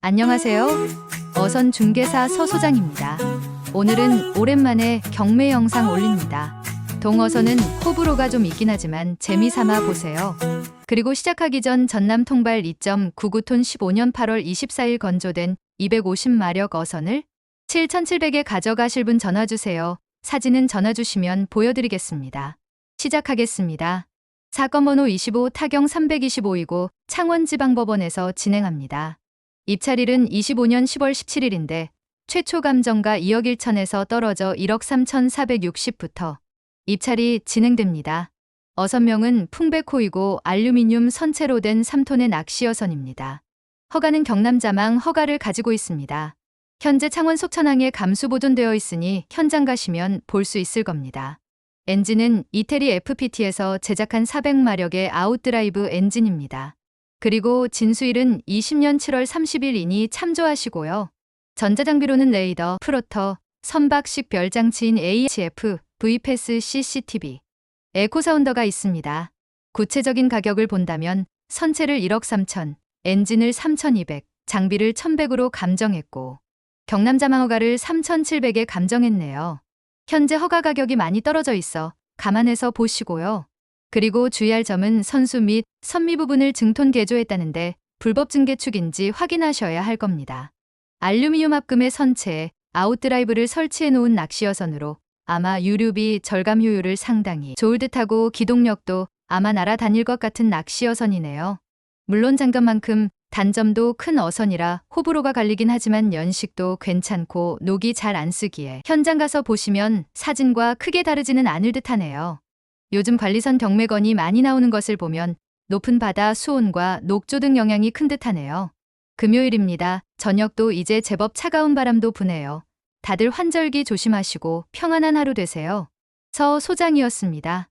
안녕하세요. 어선 중개사 서 소장입니다. 오늘은 오랜만에 경매 영상 올립니다. 동어선은 호불호가 좀 있긴 하지만 재미삼아 보세요. 그리고 시작하기 전 전남 통발 2.99톤 15년 8월 24일 건조된 250마력 어선을 7,700에 가져가실 분 전화 주세요. 사진은 전화 주시면 보여드리겠습니다. 시작하겠습니다. 사건 번호 25 타경 325이고 창원지방법원에서 진행합니다. 입찰일은 25년 10월 17일인데 최초 감정가 2억 1천에서 떨어져 1억 3,460부터 입찰이 진행됩니다. 어선명은 풍백호이고 알루미늄 선체로 된 3톤의 낚시어선입니다. 허가는 경남자망 허가를 가지고 있습니다. 현재 창원 속천항에 감수 보존되어 있으니 현장 가시면 볼 수 있을 겁니다. 엔진은 이태리 FPT에서 제작한 400마력의 아웃드라이브 엔진입니다. 그리고 진수일은 20년 7월 30일이니 참조하시고요. 전자장비로는 레이더, 프로터, 선박식 별장치인 AHF, VPS CCTV, 에코사운더가 있습니다. 구체적인 가격을 본다면 선체를 1억 3천, 엔진을 3,200, 장비를 1,100으로 감정했고 경남자망허가를 3,700에 감정했네요. 현재 허가 가격이 많이 떨어져 있어 감안해서 보시고요. 그리고 주의할 점은 선수 및 선미 부분을 증톤 개조했다는데 불법 증개축인지 확인하셔야 할 겁니다. 알루미늄 합금의 선체에 아웃드라이브를 설치해 놓은 낚시여선으로 아마 유류비 절감 효율을 상당히 좋을 듯하고 기동력도 아마 날아다닐 것 같은 낚시여선이네요. 물론 장점만큼 단점도 큰 어선이라 호불호가 갈리긴 하지만 연식도 괜찮고 녹이 잘 안 쓰기에 현장 가서 보시면 사진과 크게 다르지는 않을 듯하네요. 요즘 관리선 경매건이 많이 나오는 것을 보면 높은 바다 수온과 녹조 등 영향이 큰 듯하네요. 금요일입니다. 저녁도 이제 제법 차가운 바람도 부네요. 다들 환절기 조심하시고 평안한 하루 되세요. 서 소장이었습니다.